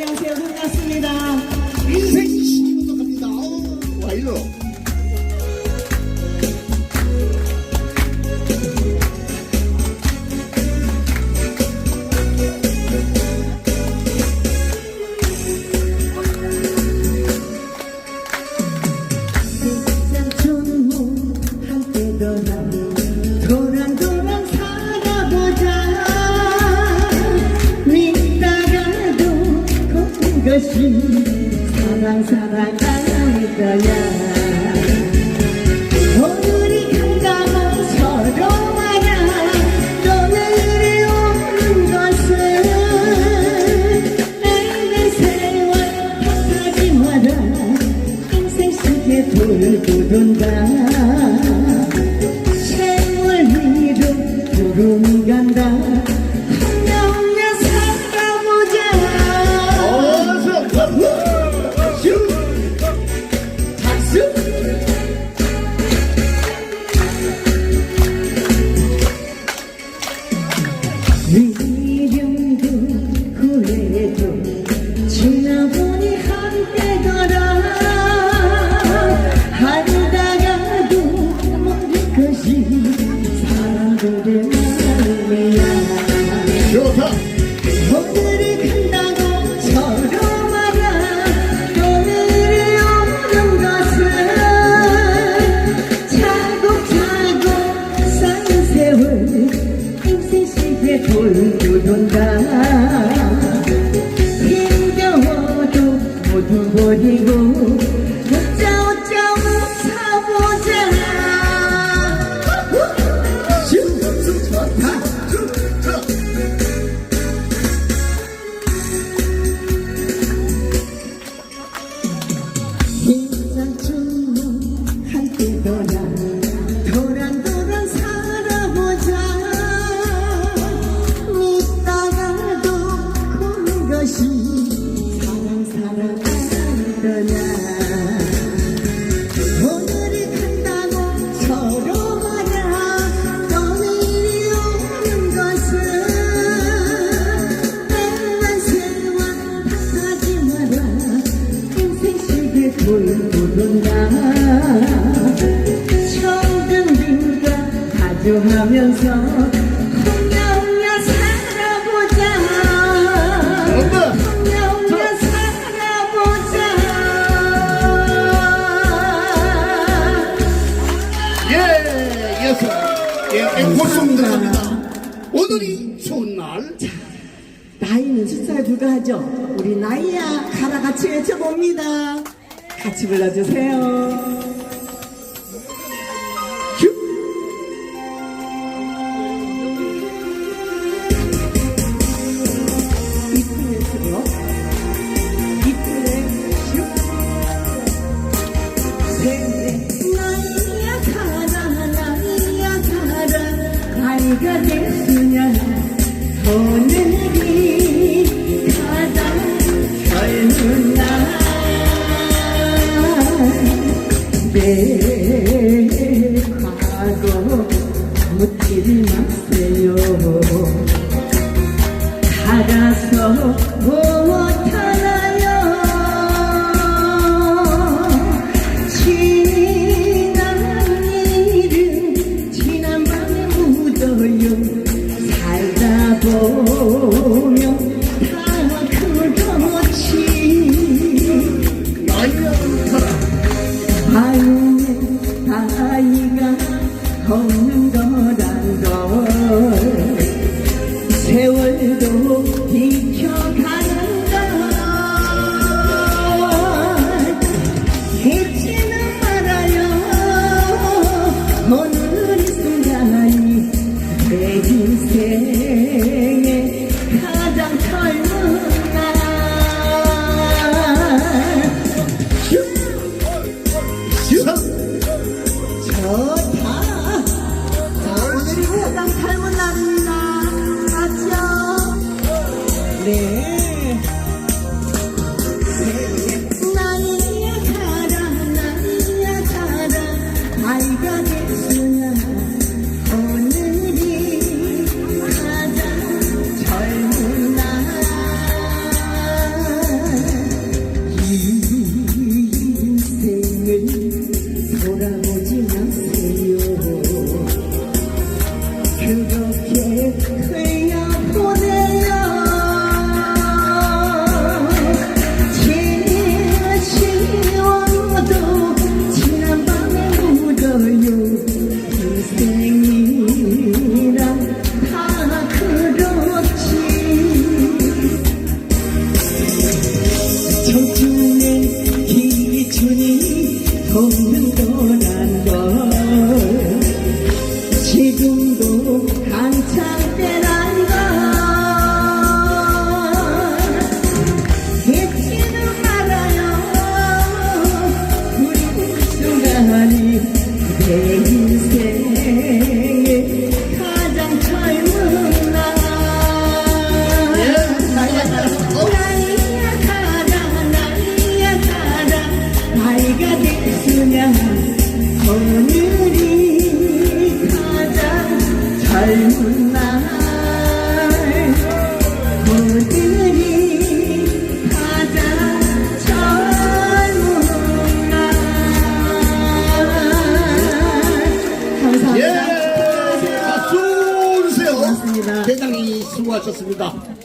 안녕하세요. 반갑습니다. 인생 시기부터 갑니다. 어, 와이로. 사랑 사랑 할 거야 오늘이 간다고 서로 말야 너네들이 오는 것은 나의 세월 탓하지 마라 인생 시계 돌고 돈다 좋다. 오늘이 간다고 서로 말야 오늘이 오는 것은 차곡차곡 쌓인 세월 인생 시계 돌고 돈다 것이 사랑 사랑 하더냐 오늘이 간다고 서로 말야 너네들이 오는 것은 내만 세월 탓하지 마라 인생 시계 돌고 돈다 청등빈과 가져가면서 예서. 예, 앵콜송 들어갑니다. 오늘이 좋은 날. 나이는 숫자에 불과하죠. 우리 나이야 가라 같이 외쳐봅니다. 같이 불러주세요. Bye. I got it sooner. 인생에 가장 젊은 날. 나이야 가라 나이야 가라 나이가 됐으면 있습니다.